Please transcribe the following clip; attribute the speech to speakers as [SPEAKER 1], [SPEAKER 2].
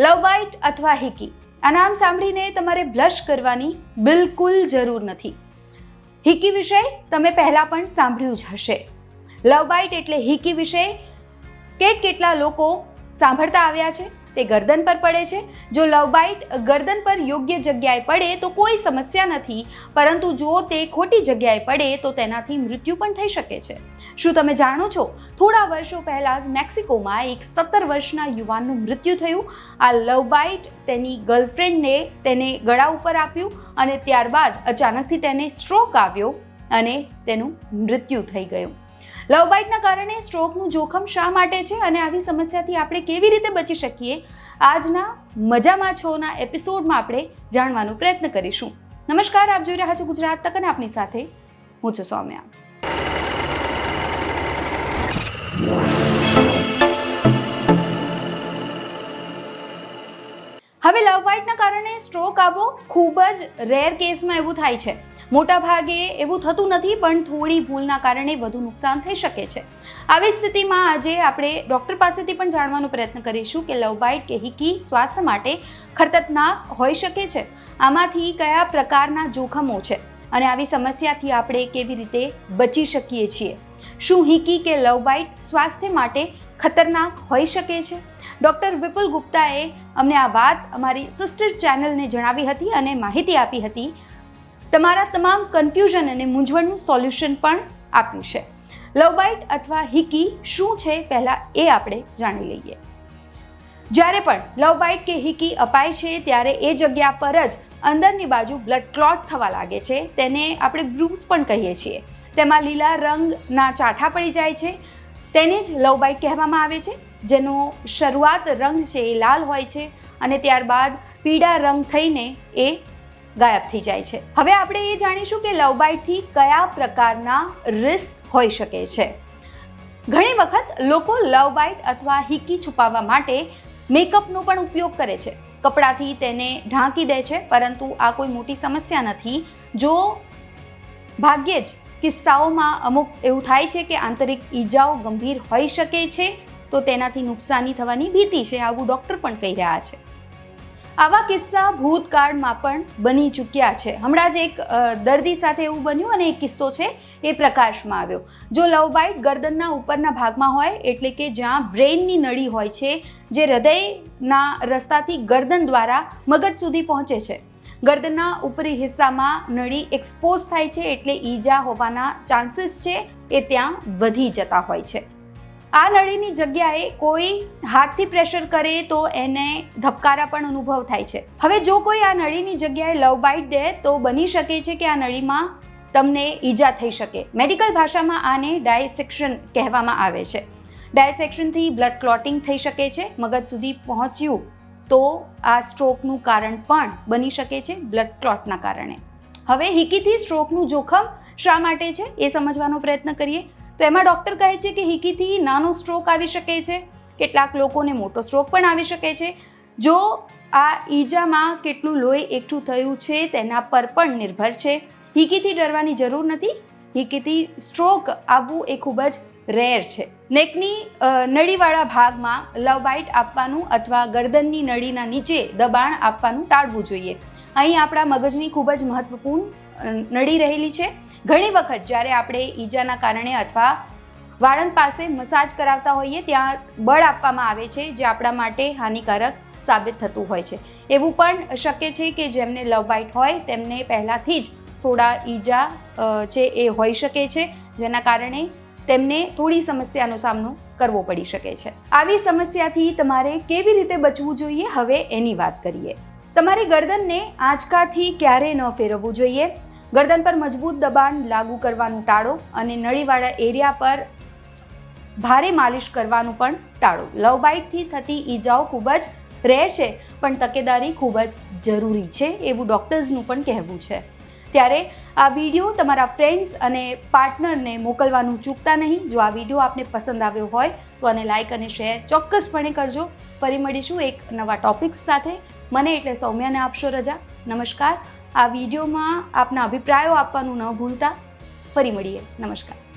[SPEAKER 1] લવ byte અથવા હિકી. આ નામ સાંભળીને તમારે બ્લશ કરવાની બિલકુલ જરૂર નથી. હિકી વિષય તમે પહેલાં પણ સાંભળ્યું જ હશે. લવ બાઇટ એટલે હિકી વિષય કેટ કેટલા લોકો સાંભળતા આવ્યા છે? તે ગરદન પર પડે છે. જો લવ બાઇટ ગરદન પર યોગ્ય જગ્યાએ પડે તો કોઈ સમસ્યા નથી. પરંતુ જો તે ખોટી જગ્યાએ પડે તો તેનાથી મૃત્યુ પણ થઈ શકે છે. શું તમે જાણો છો? થોડા વર્ષો પહેલાં જ મેક્સિકોમાં એક સત્તર વર્ષના યુવાનનું મૃત્યુ થયું. આ લવ બાઇટ તેની ગર્લફ્રેન્ડને તેને ગળા ઉપર આપ્યું અને ત્યારબાદ અચાનકથી તેને સ્ટ્રોક આવ્યો અને તેનું મૃત્યુ થઈ ગયું. લવ બાઇટના કારણે સ્ટ્રોકનું જોખમ શા માટે છે અને આવી સમસ્યાથી આપણે કેવી રીતે બચી શકીએ? આજના મજામાં છોના એપિસોડમાં આપણે જાણવાનો પ્રયત્ન કરીશું. નમસ્કાર, આપ જોઈ રહ્યા છો ગુજરાત તક અને આપની સાથે હું છું સૌમ્યા. હવે લવ બાઇટના કારણે સ્ટ્રોક આવવો ખૂબ જ રેર કેસમાં એવું થાય છે. મોટા ભાગે એવું થતું નથી, પણ થોડી ભૂલના કારણે વધુ નુકસાન થઈ શકે છે. આવી સ્થિતિમાં આજે આપણે ડૉક્ટર પાસેથી પણ જાણવાનો પ્રયત્ન કરીશું કે લવ બાઇટ કે હિકી સ્વાસ્થ્ય માટે ખતરનાક હોઈ શકે છે. આમાંથી કયા પ્રકારના જોખમો છે અને આવી સમસ્યાથી આપણે કેવી રીતે બચી શકીએ છીએ? શું હિકી કે લવ બાઇટ સ્વાસ્થ્ય માટે ખતરનાક હોઈ શકે છે? ડૉક્ટર વિપુલ ગુપ્તાએ અમને આ વાત અમારી સિસ્ટર ચેનલને જણાવી હતી અને માહિતી આપી હતી તમારા તમામ કન્ફ્યુઝન અને મૂંઝવણનું સોલ્યુશન પણ આપ્યું છે. લવ બાઇટ અથવા હિકી શું છે પહેલાં એ આપણે જાણી લઈએ. જ્યારે પણ લવ બાઇટ કે હિકી અપાય છે, ત્યારે એ જગ્યા પર જ અંદરની બાજુ બ્લડ ક્લોટ થવા લાગે છે. તેને આપણે બ્રુસ પણ કહીએ છીએ. તેમાં લીલા રંગના ચાઠા પડી જાય છે. તેને જ લવ બાઇટ કહેવામાં આવે છે. જેનો શરૂઆત રંગ છે એ લાલ હોય છે અને ત્યારબાદ પીળા રંગ થઈને એ ગાયબ થઈ જાય છે. હવે આપણે એ જાણીશું કે લવ બાઇટથી કયા પ્રકારના રિસ્ક હોઈ શકે છે. ઘણી વખત લોકો લવ બાઇટ અથવા હિકી છુપાવવા માટે મેકઅપનો પણ ઉપયોગ કરે છે. કપડાથી તેને ઢાંકી દે છે, પરંતુ આ કોઈ મોટી સમસ્યા નથી. જો ભાગ્યે જ કિસ્સાઓમાં અમુક એવું થાય છે કે આંતરિક ઈજાઓ ગંભીર હોઈ શકે છે, તો તેનાથી નુકસાની થવાની ભીતિ છે, આવું ડૉક્ટર પણ કહી રહ્યા છે. આવા કિસ્સા ભૂતકાળમાં પણ બની ચૂક્યા છે. હમણાં જ એક દર્દી સાથે એવું બન્યું અને એક કિસ્સો છે એ પ્રકાશમાં આવ્યો. જો લવ બાઇટ ગરદનના ઉપરના ભાગમાં હોય, એટલે કે જ્યાં બ્રેઇનની નળી હોય છે, જે હૃદયના રસ્તાથી ગરદન દ્વારા મગજ સુધી પહોંચે છે. ગરદનના ઉપરી હિસ્સામાં નળી એક્સપોઝ થાય છે, એટલે ઈજા હોવાના ચાન્સીસ છે એ ત્યાં વધી જતા હોય છે. આ નળીની જગ્યાએ કોઈ હાથથી પ્રેશર કરે તો એને ધબકારા પણ અનુભવ થાય છે. હવે જો કોઈ આ નળીની જગ્યાએ લવ બાઇટ દે તો બની શકે છે કે આ નળીમાં તમને ઈજા થઈ શકે. મેડિકલ ભાષામાં આને ડાયસેક્શન કહેવામાં આવે છે. ડાયસેક્શનથી બ્લડ ક્લોટિંગ થઈ શકે છે. મગજ સુધી પહોંચ્યું તો આ સ્ટ્રોકનું કારણ પણ બની શકે છે બ્લડ ક્લોટના કારણે. હવે હિકીથી સ્ટ્રોકનું જોખમ શા માટે છે એ સમજવાનો પ્રયત્ન કરીએ. તો એમાં ડૉક્ટર કહે છે કે હિકીથી નાનો સ્ટ્રોક આવી શકે છે. કેટલાક લોકોને મોટો સ્ટ્રોક પણ આવી શકે છે. જો આ ઈજામાં કેટલું લોહી એકઠું થયું છે તેના પર પણ નિર્ભર છે. હિકીથી ડરવાની જરૂર નથી. હિકીથી સ્ટ્રોક આવવું એ ખૂબ જ રેર છે. નેકની નળીવાળા ભાગમાં લવ બાઇટ આપવાનું અથવા ગરદનની નળીના નીચે દબાણ આપવાનું ટાળવું જોઈએ. અહીં આપણા મગજની ખૂબ જ મહત્વપૂર્ણ નળી રહેલી છે. ઘણી વખત જ્યારે આપણે ઈજાના કારણે અથવા વાળંદ પાસે મસાજ કરાવતા હોઈએ ત્યાં બળ આપવામાં આવે છે, જે આપણા માટે હાનિકારક સાબિત થતું હોય છે. એવું પણ શક્ય છે કે જેમને લવ બાઇટ હોય, તેમને પહેલાંથી જ થોડા ઈજા છે એ હોઈ શકે છે, જેના કારણે તેમને થોડી સમસ્યાનો સામનો કરવો પડી શકે છે. આવી સમસ્યાથી તમારે કેવી રીતે બચવું જોઈએ? હવે એની વાત કરીએ. તમારી ગરદનને આંચકાથી ક્યારેય ન ફેરવવું જોઈએ? ગરદન પર મજબૂત દબાણ લાગુ કરવાનું ટાળો અને નળીવાળા એરિયા પર ભારે માલિશ કરવાનું પણ ટાળો. લવ બાઇટથી થતી ઈજાઓ ખૂબ જ રેર છે, પણ તકેદારી ખૂબ જ જરૂરી છે એવું ડૉક્ટર્સનું પણ કહેવું છે. ત્યારે આ વીડિયો તમારા ફ્રેન્ડ્સ અને પાર્ટનરને મોકલવાનું ચૂકતા નહીં. જો આ વીડિયો આપને પસંદ આવ્યો હોય, તો આને લાઇક અને શેર ચોક્કસપણે કરજો. ફરી મળીશું એક નવા ટોપિક્સ સાથે. મને એટલે સૌમ્યાને આપશો રજા. નમસ્કાર. આ વિડીયોમાં આપના અભિપ્રાયો આપવાનું ન ભૂલતા. ફરી મળીએ. નમસ્કાર.